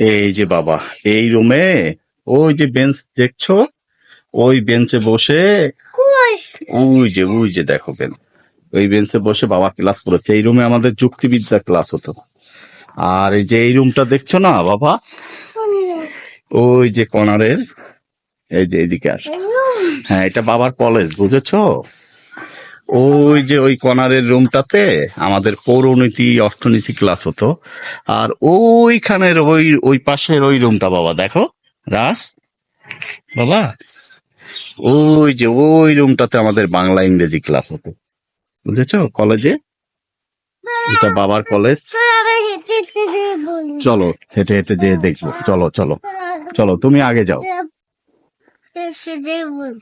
এই যে বাবা এই রুমে ওই যে বেঞ্চ দেখছ? ওই বেঞ্চে বসে ওই। যে ওই যে দেখো বেন ওই বেঞ্চে বসে বাবা ক্লাস করেছে। এই রুমে আমাদের যুক্তিবিদ্যা ক্লাস হতো। আর এই যে এই রুমটা দেখছ না বাবা? ওই যে কর্নারের এই যে এইদিকে আস। হ্যাঁ এটা বাবার কলেজ বুঝেছ? ওই যে ওই কর্নারের রুমটাতে আমাদের পৌরনীতি, অর্থনীতি ক্লাস হতো। আর ওইখানের ওই ওই পাশের ওই রুমটা বাবা, দেখো। রাস বাবা? ওই যে ওই রুমটাতে আমাদের বাংলা ইংরেজি ক্লাস হতো। বুঝেছ? কলেজে? এটা বাবার কলেজ। চলো, হেঁটে হেঁটে যেয়ে দেখব। চলো চলো। চলো, তুমি আগে যাও।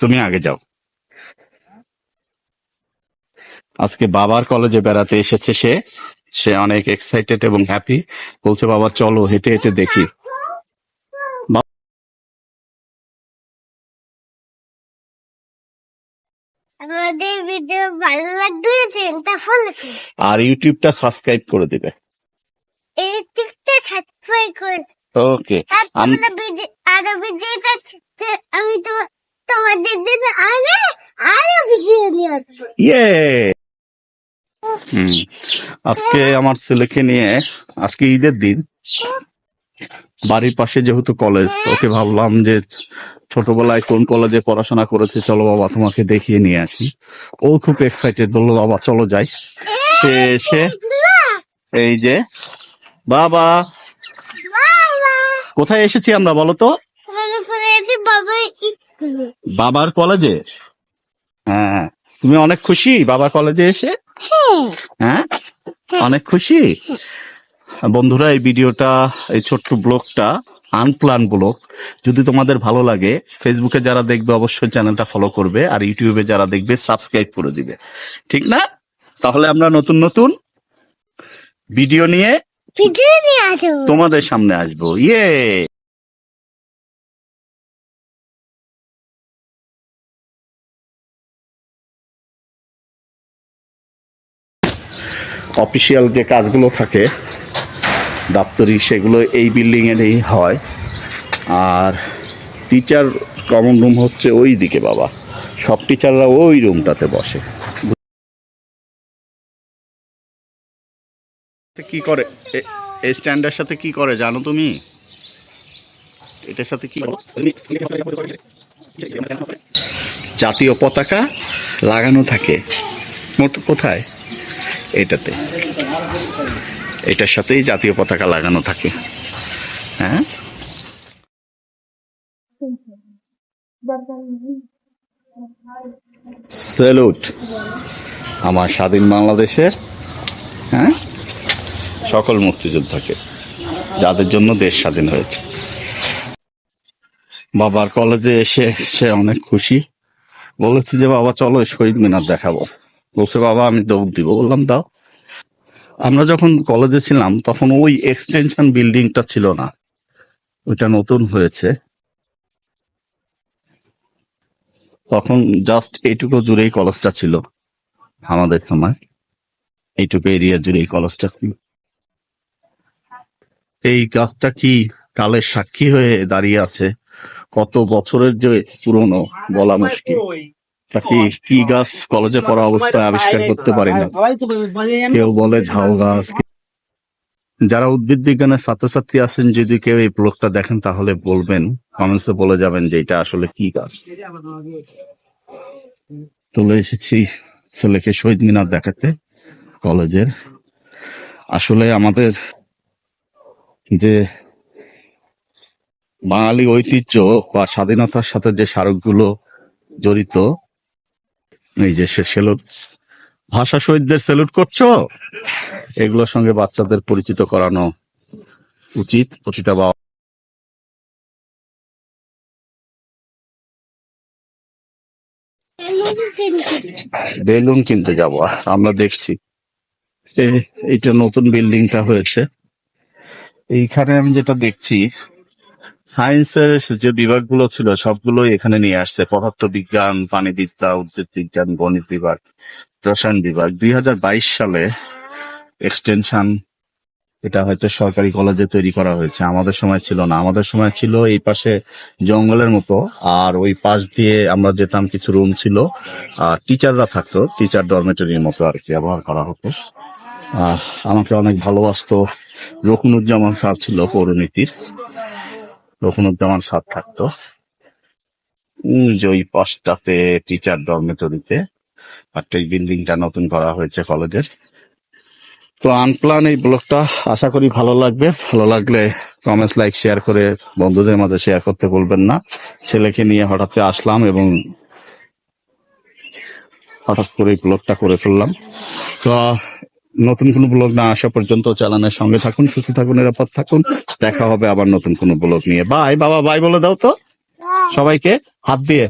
তুমি আগে যাও। আজকে বাবার কলেজে বেড়াতে এসেছে সে। সে অনেক এক্সাইটেড এবং হ্যাপি বলছে বাবা চলো হেঁটে হেঁটে দেখি। আমাদের ভিডিও ভালো লাগলে চ্যানেলটা ফলো আর ইউটিউবটা সাবস্ক্রাইব করে দিবে। সাবস্ক্রাইব ওকে আর ভিডিও আরও ভিডিওটা আমি তো তোমাদের জন্য আরে আরও ভিডিও নিয়ে আসব। ইয়ে আজকে আমার ছেলেকে নিয়ে, আজকে ঈদের দিন, বাড়ির পাশে যেহেতু কলেজ ওকে ভাবলাম যে ছোটবেলায় কোন কলেজে পড়াশোনা করেছে, চলো বাবা তোমাকে দেখিয়ে নিয়ে আসি। ও খুব এক্সাইটেড বলল, বাবা, চলো যাই। সে এসে এই যে, বাবা, কোথায় এসেছি আমরা বলো তো? বাবার কলেজে হ্যাঁ তুমি অনেক খুশি বাবার কলেজে এসে? হ্যাঁ? অনেক খুশি? বন্ধুরা এই ভিডিওটা এই ছোট্ট ব্লগটা আনপ্লান ব্লগ যদি তোমাদের ভালো লাগে ফেসবুকে যারা দেখবে অবশ্যই চ্যানেলটা ফলো করবে আর ইউটিউবে যারা দেখবে সাবস্ক্রাইব করে দিবে। ঠিক না? তাহলে আমরা নতুন নতুন ভিডিও নিয়ে ভিডিও নিয়ে আসব। তোমাদের সামনে আসব। ইয়ে অফিসিয়াল যে কাজগুলো থাকে দাপ্তরিক সেগুলো এই বিল্ডিং এরই হয়। আর টিচার কমন রুম হচ্ছে ওই দিকে বাবা। সব টিচাররা ওই রুমটাতে বসে। কি করে? এই স্ট্যান্ডের সাথে কি করে জানো তুমি? এটার সাথে কি জাতীয় পতাকা লাগানো থাকে। মোট- কোথায়? এটাতে এটার সাথেই জাতীয় পতাকা লাগানো থাকে। হ্যাঁ? স্যালুট। আমার স্বাধীন বাংলাদেশের হ্যাঁ? সকল মুক্তিযোদ্ধাকে, যাদের জন্য দেশ স্বাধীন হয়েছে। বাবার কলেজে এসে সে অনেক খুশি। বলেছে যে, বাবা, চলো শহীদ মিনার দেখাবো। বলছে, বাবা, আমি দৌড় দিব। বললাম, দাও। আমরা যখন কলেজে ছিলাম, তখন ওই এক্সটেনশন বিল্ডিংটা ছিল না। ওইটা নতুন হয়েছে। তখন জাস্ট এইটুকু জুড়েই কলেজটা ছিল আমাদের সময়। এইটুকু এরিয়া জুড়েই কলেজটা ছিল। এই গাছটা কি কালের সাক্ষী হয়ে দাঁড়িয়ে আছে? কত বছরের যে পুরনো বলা মুশকিল। তা কি গাছ কলেজে পড়া অবস্থায় আবিষ্কার করতে পারি না। কেউ বলে ঝাউ গাছ। যারা উদ্ভিদ বিজ্ঞানের ছাত্রছাত্রী আছেন, যদি কেউ এই ব্লগটা দেখেন, তাহলে বলবেন। কমেন্টসে বলে যাবেন যে এটা আসলে কি গাছ। চলে এসেছি ছেলেকে শহীদ মিনার দেখাতে, কলেজের। আসলে আমাদের যে বাঙালি ঐতিহ্য বা স্বাধীনতার সাথে যে স্মারকগুলো জড়িত এই যে সে সেলুট ভাষা শহীদদের সেলুট করছ? এগুলোর সঙ্গে বাচ্চাদের পরিচিত করানো উচিত, প্রতিটা বাবা বেলুন কিনতে যাব, আমরা দেখছি। এ- এইটা নতুন বিল্ডিংটা হয়েছে। এইখানে আমি যেটা দেখছি সায়েন্সের যে বিভাগগুলো ছিল, সবগুলোই এখানে নিয়ে আসছে। পদার্থ বিজ্ঞান প্রাণীবিদ্যা উদ্ভিদ বিজ্ঞান গণিত বিভাগ, রসায়ন বিভাগ। দুই হাজার বাইশ সালে এক্সটেনশন এটা হয়তো সরকারি কলেজে তৈরি করা হয়েছে। আমাদের সময় ছিল না। আমাদের সময় ছিল এই পাশে জঙ্গলের মতো। আর ওই পাশ দিয়ে আমরা যেতাম, কিছু রুম ছিল। আর টিচাররা থাকতো। টিচার ডরমেটরির মতো আর কি ব্যবহার করা হতো। আমাকে অনেক ভালোবাসতো। রকুনুজ্জামান স্যার ছিল পৌরনীতির। রকুনুজ্জামান স্যার থাকতো। ওই পাশটাতে টিচার ডরমেটরিতে একটা এই বিল্ডিংটা নতুন করা হয়েছে কলেজের তো আনপ্লান এই ব্লগটা, আশা করি ভালো লাগবে। ভালো লাগলে কমেন্টস লাইক শেয়ার করে বন্ধুদের মাঝে শেয়ার করতে বলবেন না। ছেলেকে নিয়ে হঠাৎ আসলাম এবং হঠাৎ করে এই ব্লগটা করে ফেললাম। তো নতুন কোনো ব্লগ না আসা পর্যন্ত চ্যানেলের সঙ্গে থাকুন, সুস্থ থাকুন, নিরাপদ থাকুন। দেখা হবে আবার নতুন কোনো ব্লগ নিয়ে। বাই বাবা বাই বলে দাও তো। সবাইকে হাত দিয়ে।